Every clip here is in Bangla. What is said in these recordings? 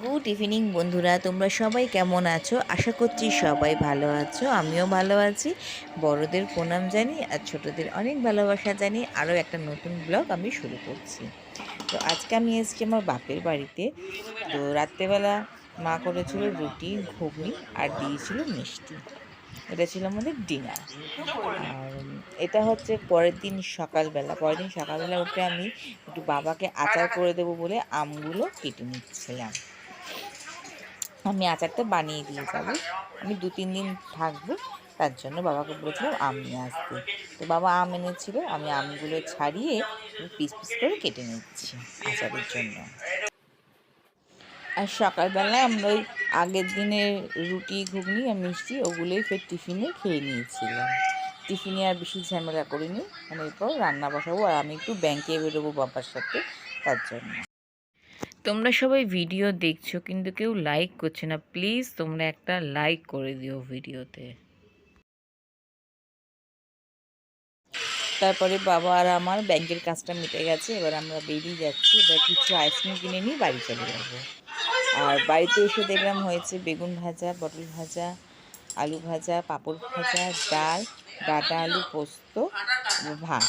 গুড ইভিনিং বন্ধুরা। তোমরা সবাই কেমন আছো? আশা করছি সবাই ভালো আছো। আমিও ভালো আছি। বড়দের প্রণাম জানি আর ছোটদের অনেক ভালোবাসা জানি আরও একটা নতুন ব্লগ আমি শুরু করছি। তো আজকে আমি এসেছি আমার বাপের বাড়িতে। তো রাত্রেবেলা মা করেছিল রুটি, ঘুগনি আর দিয়েছিল মিষ্টি। এটা ছিল আমাদের ডিনার আর এটা হচ্ছে পরের দিন সকালবেলা। পরের দিন সকালবেলা উঠে আমি একটু বাবাকে আচার করে দেবো বলে আমগুলো কেটে নিচ্ছিলাম। আমি আচারটা বানিয়ে দিয়ে যাব আমি দু, তিন দিন থাকব, তার জন্য বাবাকে বলেছিলাম আম নিয়ে আসতে। তো বাবা আম এনেছিল, আমি আমগুলো ছাড়িয়ে পিস পিস করে কেটে নিচ্ছি আচারের জন্য। আর সকালবেলায় আমরা ওই আগের দিনের রুটি, ঘুগনি আর মিষ্টি ওগুলোই ফের টিফিনে খেয়ে নিয়েছিলাম। টিফিনে আর বেশি ঝামেলা করিনি। মানে এরপর রান্না বসাবো আর আমি একটু ব্যাংকে বেরোবো বাবার সাথে, তার জন্য। তোমরা সবাই ভিডিও দেখছ, কিন্তু কেউ লাইক করছে না। প্লিজ তোমরা একটা লাইক করে দিও ভিডিওতে তারপরে বাবা আর আমার ব্যাংকের কাজটা মিটে গেছে, এবার আমরা বেরিয়ে যাচ্ছি। এবার কিছু আইসক্রিম কিনে নিয়ে বাড়ি চলে যাব। আর বাড়িতে এসে দেখলাম হয়েছে বেগুন ভাজা, পটল ভাজা, আলু ভাজা, পাঁপড় ভাজা, ডাল, ডাটা আলু, পোস্ত, ভাত।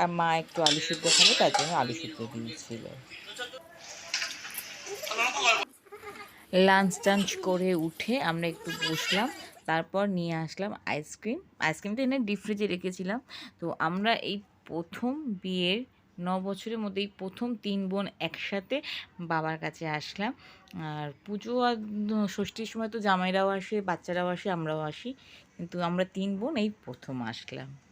আর মা একটু আলু সিদ্ধ খাবে, তার জন্য আলু সিদ্ধ দিয়েছিল। লাঞ্চ টাঞ্চ করে উঠে আমরা একটু বসলাম। তারপর নিয়ে আসলাম আইসক্রিম আইসক্রিমটা এনে ডিপ ফ্রিজে রেখেছিলাম। তো আমরা এই প্রথম বিয়ের ন বছরের মধ্যে এই প্রথম তিন বোন একসাথে বাবার কাছে আসলাম। আর পুজো আর ষষ্ঠীর সময় তো জামাইরাও আসে, বাচ্চারাও আসে, আমরাও আসি। কিন্তু আমরা তিন বোন এই প্রথম আসলাম।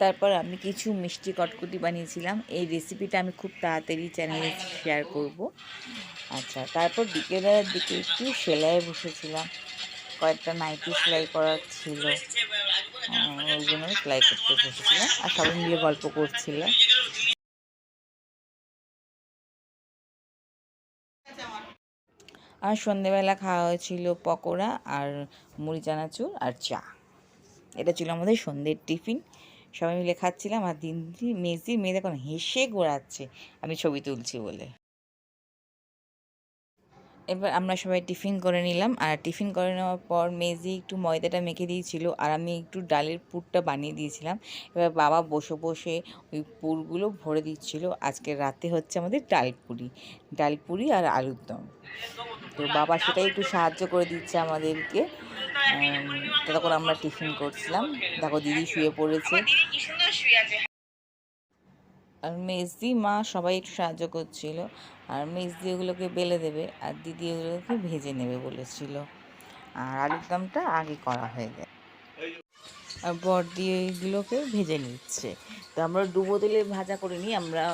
তারপর আমি কিছু মিষ্টি কটকুটি বানিয়েছিলাম। এই রেসিপিটা আমি খুব তাড়াতাড়ি চ্যানেলে শেয়ার করব। আচ্ছা তারপর বিকেলবেলার দিকে একটু সেলাইয়ে বসেছিলাম। কয়েকটা নাইটি সেলাই করার ছিল। ওই জন্য আমি সেলাই করতে বসেছিলাম আর সবাই মিলে গল্প করছিলাম আর সন্ধেবেলা খাওয়া হয়েছিল পকোড়া আর মুড়ি চানাচুর আর চা। এটা ছিল আমাদের সন্ধ্যের টিফিন। সবাই মিলে খাচ্ছিলাম আর দিন দিন মেজি মেয়ে এখন হেসে গোড়াচ্ছে। আমি ছবি তুলছি বলে। এবার আমরা সবাই টিফিন করে নিলাম আর টিফিন করে নেওয়ার পর মেজি একটু ময়দাটা মেখে দিয়েছিল আর আমি একটু ডালের পুরটা বানিয়ে দিয়েছিলাম। এবার বাবা বসে বসে ওই পুরগুলো ভরে দিচ্ছিল। আজকে রাতে হচ্ছে আমাদের ডালপুরি ডালপুরি আর আলুর দম। তো বাবা সেটাই একটু সাহায্য করে দিচ্ছে আমাদেরকে। তখন আমরা টিফিন করছিলাম। দেখো দিদি শুয়ে পড়েছে। আর মেজদি মা সবাই একটু সাহায্য করছিল। আর মেজদি ওগুলোকে বেলে দেবে আর দিদি ওগুলোকে ভেজে নেবে বলেছিল। আর আলুর দমটা আগে করা হয়ে যায় আর বর দিয়ে এইগুলোকে ভেজে নিচ্ছে। তো আমরা ডুবো তেলে ভাজা করে নিই। আমরা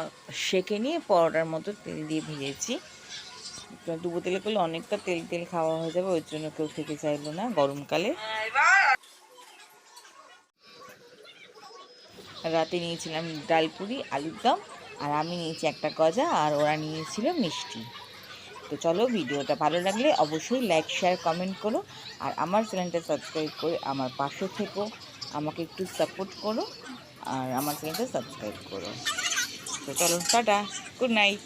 সেকে নিয়ে পরোটার মতো তেল দিয়ে ভেজেছি। ডুবো তেলে করলে অনেকটা তেল তেল খাওয়া হয়ে যাবে, ওই জন্য কেউ খেতে চাইলো না গরমকালে। রাতে নিয়েছিলাম ডালপুরি আলুর দম, আর আমি নিয়েছি একটা গজা, আর ওরা নিয়েছিল মিষ্টি। তো চলো ভিডিওটা ভালো লাগলে অবশ্যই লাইক শেয়ার কমেন্ট করো, আর আমার চ্যানেলটা সাবস্ক্রাইব করে আমার পাশে থেকো, আমাকে একটু সাপোর্ট করো, আর আমার চ্যানেলটা সাবস্ক্রাইব করো। তো চলো, টাটা গুড নাইট